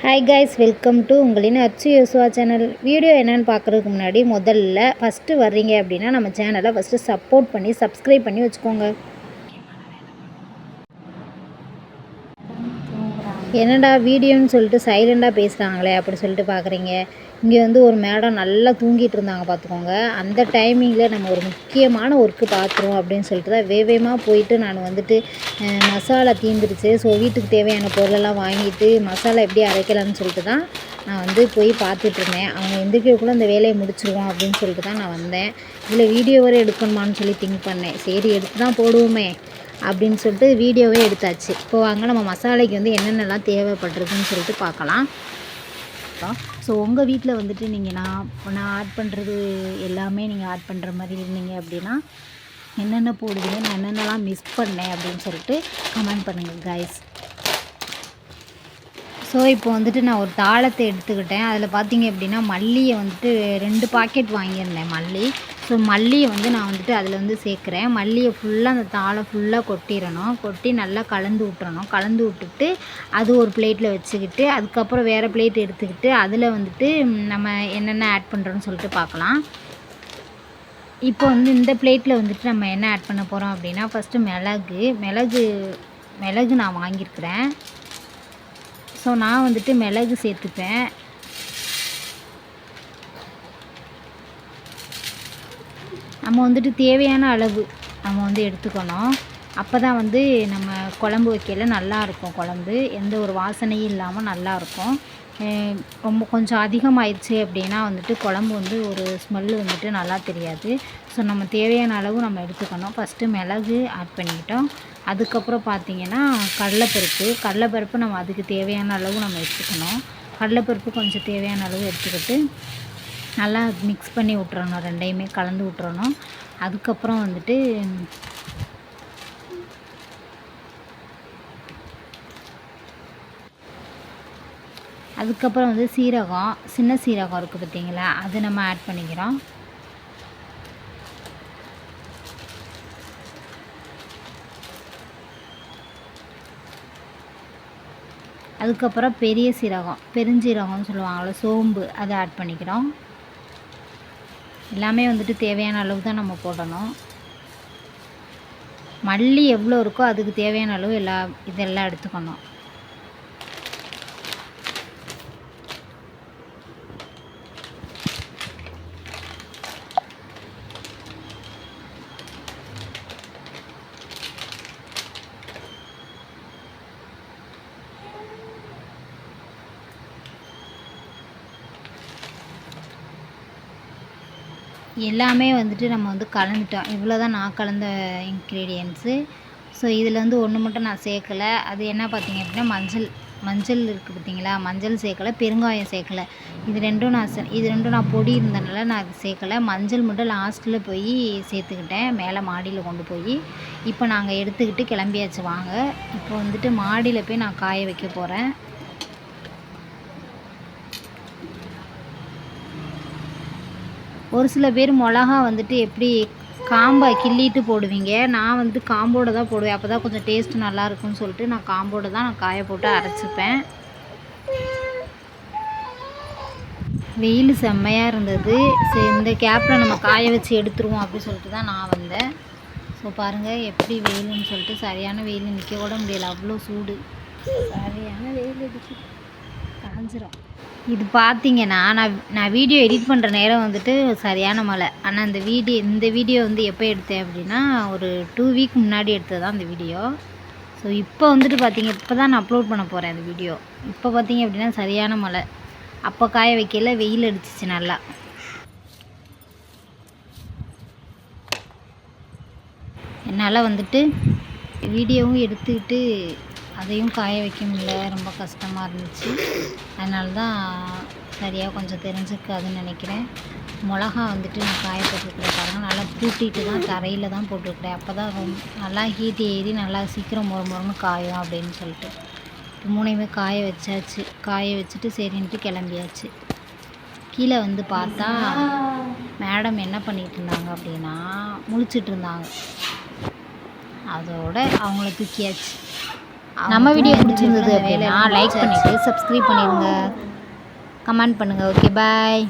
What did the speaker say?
Hi guys welcome to உங்களின் அச்சு யோசுவா channel video என்னென்னு பார்க்குறதுக்கு முன்னாடி முதல்ல ஃபஸ்ட்டு வர்றீங்க அப்படின்னா நம்ம சேனலை ஃபஸ்ட்டு சப்போர்ட் பண்ணி சப்ஸ்கிரைப் பண்ணி வச்சுக்கோங்க. என்னடா வீடியோன்னு சொல்லிட்டு சைலண்டாக பேசுகிறாங்களே அப்படி சொல்லிட்டு பார்க்குறீங்க இங்கே வந்து ஒரு மேடம் நல்லா தூங்கிட்டு இருந்தாங்க பார்த்துக்கோங்க. அந்த டைமிங்கில் நம்ம ஒரு முக்கியமான ஒர்க்கு பார்த்துருவோம் அப்படின்னு சொல்லிட்டு தான் வேவேமாக போயிட்டு நான் வந்துட்டு மசாலா தீந்துருச்சு. ஸோ வீட்டுக்கு தேவையான பொருளெல்லாம் வாங்கிட்டு மசாலா எப்படி அரைக்கலாம்னு சொல்லிட்டு தான் நான் வந்து போய் பார்த்துட்ருந்தேன் அவங்க எந்திரிக்கிறதுக்குள்ளே அந்த வேலையை முடிச்சிருவோம் அப்படின்னு சொல்லிட்டு தான் நான் வந்தேன். இல்லை வீடியோ வரை எடுக்கணுமான்னு சொல்லி திங்க் பண்ணேன். சரி எடுத்து தான் போடுவோமே அப்படின்னு சொல்லிட்டு வீடியோவே எடுத்தாச்சு. இப்போ வாங்க நம்ம மசாலைக்கு வந்து என்னென்னலாம் தேவைப்படுறதுன்னு சொல்லிட்டு பார்க்கலாம். ஸோ உங்கள் வீட்டில் வந்துட்டு நீங்கள் நான் நான் ஆட் பண்ணுறது எல்லாமே நீங்கள் ஆட் பண்ணுற மாதிரி இருந்தீங்க அப்படின்னா என்னென்ன போடுவீங்க? நான் என்னென்னலாம் மிஸ் பண்ணேன் அப்படின்னு சொல்லிட்டு கமெண்ட் பண்ணுங்கள் கைஸ் ஸோ இப்போ வந்துட்டு நான் ஒரு தாளத்தை எடுத்துக்கிட்டேன். அதில் பார்த்தீங்க அப்படின்னா மல்லியை வந்துட்டு ரெண்டு பாக்கெட் வாங்கியிருந்தேன் மல்லி. ஸோ மல்லியை வந்து நான் வந்துட்டு அதில் வந்து சேர்க்குறேன். மல்லியை ஃபுல்லாக அந்த தாளை ஃபுல்லாக கொட்டிடணும். கொட்டி நல்லா கலந்து விட்டுறணும். கலந்து விட்டுட்டு அது ஒரு பிளேட்டில் வச்சுக்கிட்டு அதுக்கப்புறம் வேறு பிளேட் எடுத்துக்கிட்டு அதில் வந்துட்டு நம்ம என்னென்ன ஆட் பண்ணுறோன்னு சொல்லிட்டு பார்க்கலாம். இப்போ வந்து இந்த பிளேட்டில் வந்துட்டு நம்ம என்ன ஆட் பண்ண போகிறோம் அப்படின்னா ஃபஸ்ட்டு மிளகு. மிளகு மிளகு நான் வாங்கியிருக்கிறேன். ஸோ நான் வந்துட்டு மிளகு சேர்த்துப்பேன். நம்ம வந்துட்டு தேவையான அளவு நம்ம வந்து எடுத்துக்கணும். அப்போ தான் வந்து நம்ம குழம்பு வைக்கல நல்லாயிருக்கும் குழம்பு. எந்த ஒரு வாசனையும் இல்லாமல் நல்லாயிருக்கும் ரொம்ப கொஞ்சம் அதிகமாயிடுச்சு அப்படின்னா வந்துட்டு குழம்பு வந்து ஒரு ஸ்மெல்லு வந்துட்டு நல்லா தெரியாது. ஸோ நம்ம தேவையான அளவு நம்ம எடுத்துக்கணும். ஃபஸ்ட்டு மிளகு ஆட் பண்ணிக்கிட்டோம் அதுக்கப்புறம் பார்த்தீங்கன்னா கடலைப்பருப்பு. கடலைப்பருப்பு நம்ம அதுக்கு தேவையான அளவு நம்ம எடுத்துக்கணும். கடலைப்பருப்பு கொஞ்சம் தேவையான அளவு எடுத்துக்கிட்டு நல்லா மிக்ஸ் பண்ணி விட்றணும் ரெண்டையுமே கலந்து விட்றணும் அதுக்கப்புறம் வந்துட்டு அதுக்கப்புறம் வந்து சீரகம் சின்ன சீரகம் இருக்குது பார்த்தீங்களா அது நம்ம ஆட் பண்ணிக்கிறோம். அதுக்கப்புறம் பெரிய சீரகம் பெருஞ்சீரகம்னு சொல்லுவாங்கள்ல சோம்பு அதை ஆட் பண்ணிக்கிறோம். எல்லாமே வந்துட்டு தேவையான அளவு தான் நம்ம போடணும். மல்லி எவ்வளோ இருக்கோ அதுக்கு தேவையான அளவு எல்லா இதெல்லாம் எடுத்துக்கணும். எல்லாமே வந்துட்டு நம்ம வந்து கலந்துட்டோம். இவ்வளோ தான் நான் கலந்த இன்க்ரீடியன்ஸு ஸோ இதில் வந்து ஒன்று மட்டும் நான் சேர்க்கலை. அது என்ன பார்த்தீங்க அப்படின்னா மஞ்சள் மஞ்சள் இருக்குது பார்த்தீங்களா? மஞ்சள் சேர்க்கலை பெருங்காயம் சேர்க்கலை. இது ரெண்டும் நான் சே இது ரெண்டும் நான் பொடி இருந்தனால நான் அது சேர்க்கலை. மஞ்சள் மட்டும் லாஸ்ட்டில் போய் சேர்த்துக்கிட்டேன். மேலே மாடியில் கொண்டு போய். இப்போ நாங்கள் எடுத்துக்கிட்டு கிளம்பியாச்சு வாங்க. இப்போ வந்துட்டு மாடியில் போய் நான் காய வைக்க போகிறேன் ஒரு சில பேர் மிளகா வந்துட்டு எப்படி காம்பை கிள்ளிட்டு போடுவீங்க? நான் வந்துட்டு காம்போட தான் போடுவேன். அப்போ தான் கொஞ்சம் டேஸ்ட் நல்லா இருக்கும்னு சொல்லிட்டு நான் காம்போட தான் நான் காய போட்டு அரைச்சிப்பேன். வெயில் செம்மையாக இருந்தது. சரி இந்த கேப்பில் நம்ம காய வச்சு எடுத்துருவோம் அப்படின்னு சொல்லிட்டு தான் நான் வந்தேன். ஸோ பாருங்கள் எப்படி வெயில்னு சொல்லிட்டு சரியான வெயில். நிற்க கூட முடியலை. அவ்வளோ சூடு. சரியான வெயில் இருக்கு காஞ்சிரும் இது பார்த்தீங்கன்னா நான் நான் வீடியோ எடிட் பண்ணுற நேரம் வந்துட்டு சரியான மழை. ஆனால் இந்த வீடியோ இந்த வீடியோ வந்து எப்போ எடுத்தேன் அப்படின்னா ஒரு டூ வீக் முன்னாடி எடுத்தது தான் இந்த வீடியோ ஸோ இப்போ வந்துட்டு பார்த்தீங்க இப்போ தான் நான் அப்லோட் பண்ண போகிறேன் இந்த வீடியோ இப்போ பார்த்தீங்க அப்படின்னா சரியான மழை. அப்போ காய வைக்கல வெயில் அடிச்சிச்சு நல்லா. என்னால் வந்துட்டு வீடியோவும் எடுத்துக்கிட்டு அதையும் காய வைக்க முடியல. ரொம்ப கஷ்டமாக இருந்துச்சு. அதனால தான் சரியாக கொஞ்சம் தெரிஞ்சுக்காதுன்னு நினைக்கிறேன். மிளகா வந்துட்டு நான் காய போட்டுருக்கிறேன் பாருங்கள் நல்லா பூட்டிட்டு தான் தரையில் தான் போட்டிருக்கிறேன். அப்போ தான் ரொம்ப நல்லா ஹீட் ஏறி நல்லா சீக்கிரம் மொறு மொறுன்னு காயும் அப்படின்னு சொல்லிட்டு. மூணையுமே காய வச்சாச்சு. காய வச்சுட்டு சரின்ட்டு கிளம்பியாச்சு. கீழே வந்து பார்த்தா மேடம் என்ன பண்ணிகிட்டு இருந்தாங்க அப்படின்னா முழிச்சிட்டு இருந்தாங்க. அதோட அவங்கள தூக்கியாச்சு. நம்ம வீடியோ பிடிச்சிருந்தது அப்படின்னா லைக் பண்ணிவிட்டு சப்ஸ்கிரைப் பண்ணிடுங்க கமெண்ட் பண்ணுங்கள் ஓகே பாய்